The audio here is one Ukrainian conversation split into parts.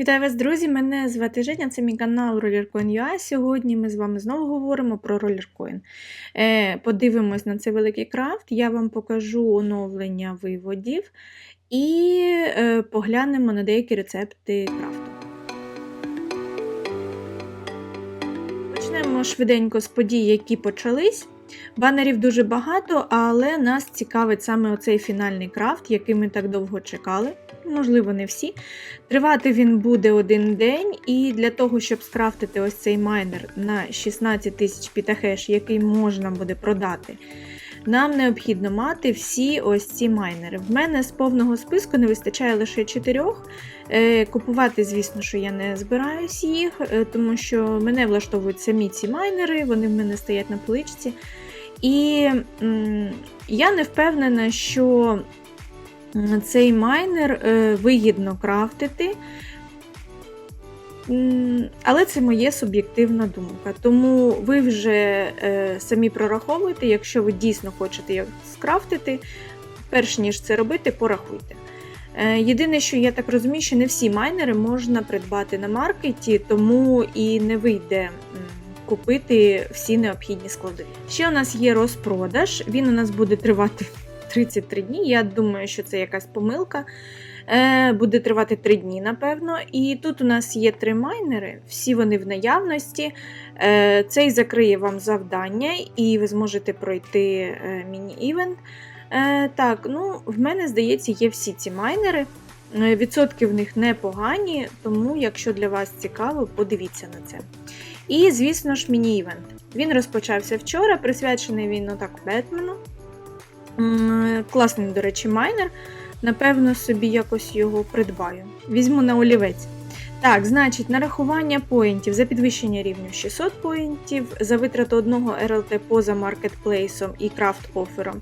Вітаю вас, друзі! Мене звати Женя, це мій канал RollerCoin.ua. Сьогодні ми з вами знову говоримо про RollerCoin. Е, Подивимось на цей великий крафт, я вам покажу оновлення виводів і е, поглянемо на деякі рецепти крафту. Почнемо швиденько з подій, які почались. Банерів дуже багато, але нас цікавить саме оцей фінальний крафт, який ми так довго чекали. Можливо, не всі. Тривати він буде один день, і для того, щоб скрафтити ось цей майнер на 16 тисяч пітахеш, який можна буде продати, нам необхідно мати всі ось ці майнери. В мене з повного списку не вистачає лише 4. Е, Купувати, звісно, що я не збираюсь їх, е, тому що мене влаштовують самі ці майнери, вони в мене стоять на поличці. І я не впевнена, що цей майнер е, вигідно крафтити. Але це моя суб'єктивна думка. Тому ви вже е, самі прораховуєте, якщо ви дійсно хочете його скрафтити, перш ніж це робити, порахуйте. Е, Єдине, що я так розумію, що не всі майнери можна придбати на маркеті, тому і не вийде купити всі необхідні складові. Ще у нас є розпродаж, він у нас буде тривати 33 дні. Я думаю, що це якась помилка. Е, Буде тривати 3 дні, напевно. І тут у нас є три майнери, всі вони в наявності. Е, Цей закриє вам завдання, і ви зможете пройти е, міні-івент. Так, ну, в мене, здається, є всі ці майнери. Відсотки в них непогані, тому, якщо для вас цікаво, подивіться на це. І, звісно ж, міні-івент. Він розпочався вчора, присвячений він отак Бетмену. Класний, до речі, майнер. Напевно, собі якось його придбаю. Візьму на олівець. Так, значить, нарахування поінтів за підвищення рівню 600 поінтів, за витрату одного РЛТ поза маркетплейсом і крафт-офером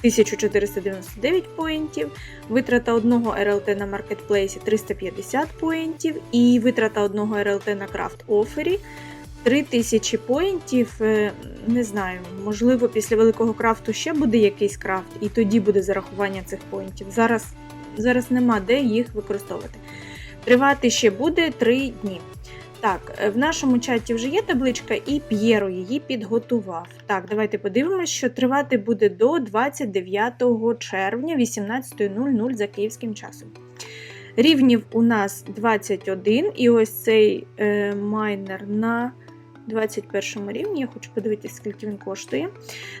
1499 поінтів, витрата одного РЛТ на маркетплейсі 350 поінтів, і витрата одного РЛТ на крафт-офері 3000 поінтів. Е, Не знаю, можливо, після великого крафту ще буде якийсь крафт, і тоді буде зарахування цих поінтів. Зараз, зараз нема де їх використовувати. Тривати ще буде 3 дні. Так, е, в нашому чаті вже є табличка, і П'єро її підготував. Так, давайте подивимося, що тривати буде до 29 червня 18.00 за київським часом. Рівнів у нас 21, і ось цей е, майнер на 21 рівні. Я хочу подивитися, скільки він коштує.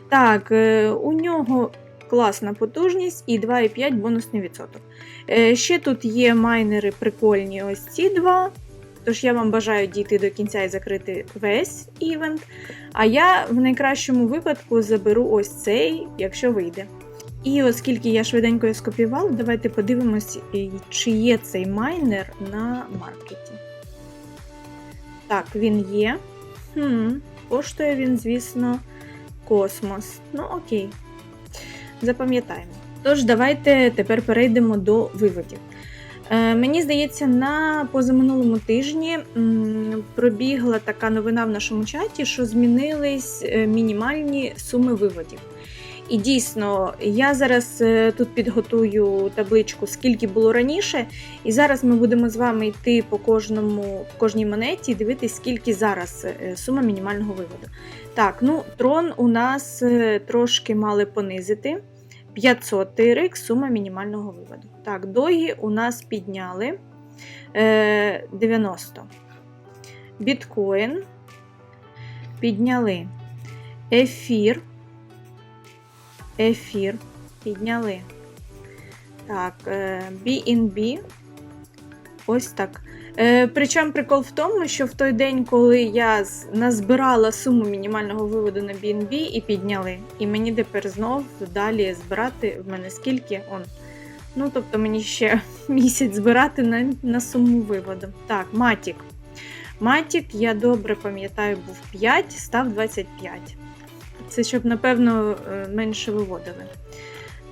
Так, е, у нього класна потужність і 2,5 бонусний відсоток. Е, ще тут є майнери прикольні ось ці два. Тож я вам бажаю дійти до кінця і закрити весь івент. А я в найкращому випадку заберу ось цей, якщо вийде. І оскільки я швиденько скопіювала, давайте подивимось, чи є цей майнер на маркеті. Так, він є. Хм, Коштує він, звісно, космос. Ну, окей. Запам'ятаємо. Тож, давайте тепер перейдемо до виводів. Е, Мені здається, на позаминулому тижні м, пробігла така новина в нашому чаті, що змінились е, мінімальні суми виводів. І дійсно, я зараз е, тут підготую табличку, скільки було раніше, і зараз ми будемо з вами йти по кожному, по кожній монеті і дивитись, скільки зараз е, сума мінімального виводу. Так, ну трон у нас е, трошки мали понизити. 500 TRX сума мінімального виводу. Так, догі у нас підняли е, 90. Біткоін підняли. Ефір. Ефір підняли. Так, е, BNB. Ось так. Е, Причому прикол в тому, що в той день, коли я назбирала суму мінімального виводу на BNB і підняли, і мені тепер знов далі збирати в мене скільки он. Ну, тобто мені ще місяць збирати на, на суму виводу. Так, Матік. Матік, я добре пам'ятаю, був 5, став 25. Це щоб, напевно, е, менше виводили.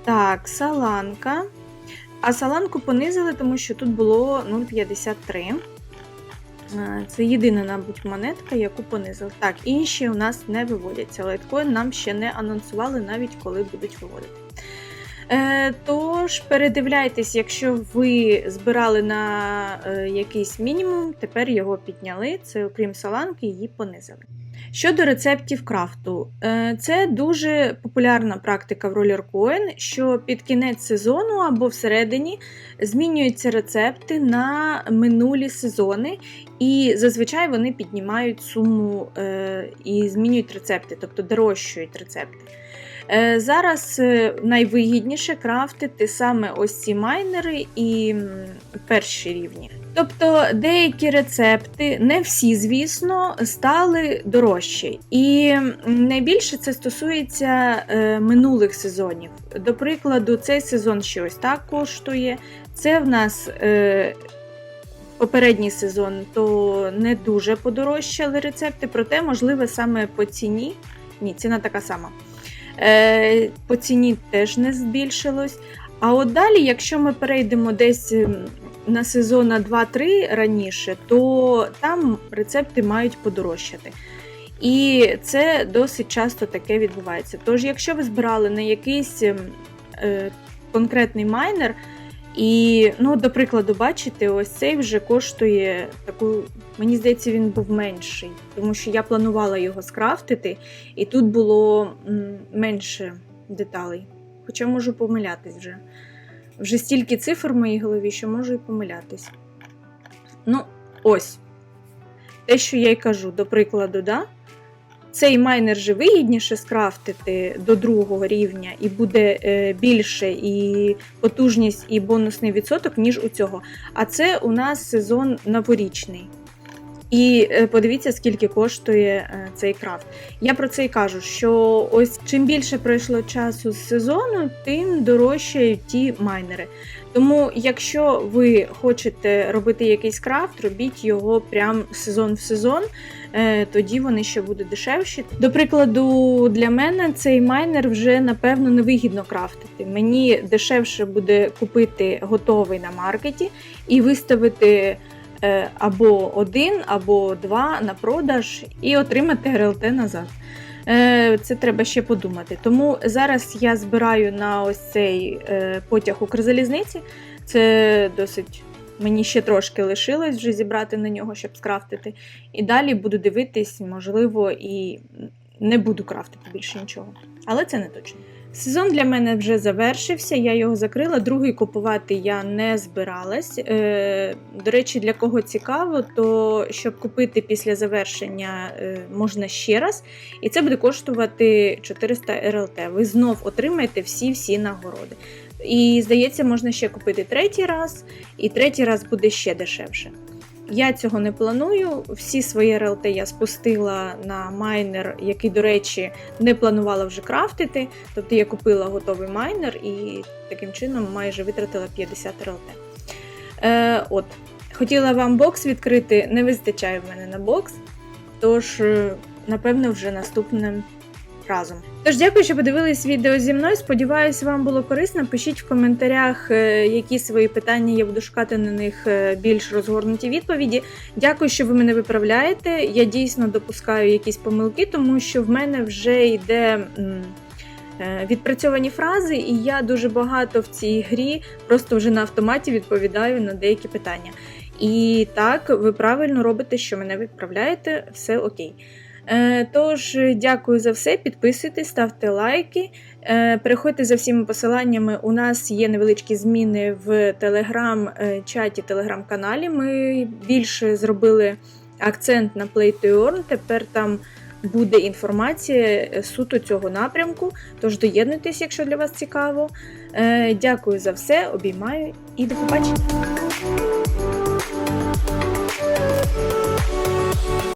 Так, саланка. А саланку понизили, тому що тут було 0,53. Е, Це єдина, мабуть, монетка, яку понизили. Так, інші у нас не виводяться. Лайткоін нам ще не анонсували, навіть коли будуть виводити. Е, Тож передивляйтесь, якщо ви збирали на якийсь мінімум, тепер його підняли. Це окрім соланки, її понизили. Щодо рецептів крафту, е, це дуже популярна практика в Roller що під кінець сезону або всередині змінюються рецепти на минулі сезони, і зазвичай вони піднімають суму е, і змінюють рецепти, тобто дорожчують рецепти. Е, Зараз найвигідніше крафтити саме ось ці майнери і перші рівні. Тобто деякі рецепти, не всі, звісно, стали дорожчі. І найбільше це стосується е, минулих сезонів. До прикладу, цей сезон ще ось так коштує. Це в нас. Е, Попередній сезон то не дуже подорожчали рецепти, проте, можливо, саме по ціні. Ні, ціна така сама. Е, по ціні теж не збільшилось. А от далі, якщо ми перейдемо десь на сезон 2-3 раніше, то там рецепти мають подорожчати. І це досить часто таке відбувається. Тож, якщо ви збирали на якийсь ем, е, конкретний майнер, і, ну, до прикладу, бачите, ось цей вже коштує таку. Мені здається, він був менший, тому що я планувала його скрафтити, і тут було менше деталей. Хоча можу помилятись вже. Вже стільки цифр в моїй голові, що можу і помилятись. Ну, ось. Те, що я й кажу, до прикладу, да? цей майнер же вигідніше скрафтити до другого рівня, і буде е, більше і потужність, і бонусний відсоток, ніж у цього. А це у нас сезон новорічний. І е, подивіться, скільки коштує е, цей крафт. Я про це і кажу, що ось чим більше пройшло часу з сезону, тим дорожчають ті майнери. Тому, якщо ви хочете робити якийсь крафт, робіть його прям сезон в сезон, е, тоді вони ще будуть дешевші. До прикладу, для мене цей майнер вже напевно невигідно крафтити. Мені дешевше буде купити готовий на маркеті і виставити. Е, Або один, або два на продаж і отримати РЛТ назад. Е, Це треба ще подумати. Тому зараз я збираю на ось цей е, потяг Укрзалізниці. Це досить. Мені ще трошки лишилось вже зібрати на нього, щоб скрафтити. І далі буду дивитись, можливо, і не буду крафтити більше нічого. Але це не точно. Сезон для мене вже завершився, я його закрила. Другий купувати я не збиралась. Е, до речі, для кого цікаво, то щоб купити після завершення е, можна ще раз, і це буде коштувати 400 РЛТ. Ви знов отримаєте всі-всі нагороди. І здається, можна ще купити третій раз, і третій раз буде ще дешевше. Я цього не планую. Всі свої РЛТ я спустила на майнер, який, до речі, не планувала вже крафтити. Тобто я купила готовий майнер і таким чином майже витратила 50 РЛТ. Е, от. Хотіла вам бокс відкрити, не вистачає в мене на бокс. Тож, е, напевно, вже наступним разом. Тож, дякую, що подивились відео зі мною. Сподіваюсь, вам було корисно. Пишіть в коментарях, е, які свої питання я буду шукати на них е, більш розгорнуті відповіді. Дякую, що ви мене виправляєте. Я дійсно допускаю якісь помилки, тому що в мене вже йде. е, Відпрацьовані фрази, і я дуже багато в цій грі просто вже на автоматі відповідаю на деякі питання. І так, ви правильно робите, що мене відправляєте, все окей. Е, Тож, дякую за все. Підписуйтесь, ставте лайки. Е, Переходьте за всіма посиланнями. У нас є невеличкі зміни в телеграм-чаті, телеграм-каналі. Ми більше зробили акцент на Play to Earn. Тепер там буде інформація е, суто цього напрямку. Тож доєднуйтесь, якщо для вас цікаво. Е, Дякую за все, обіймаю і до побачення.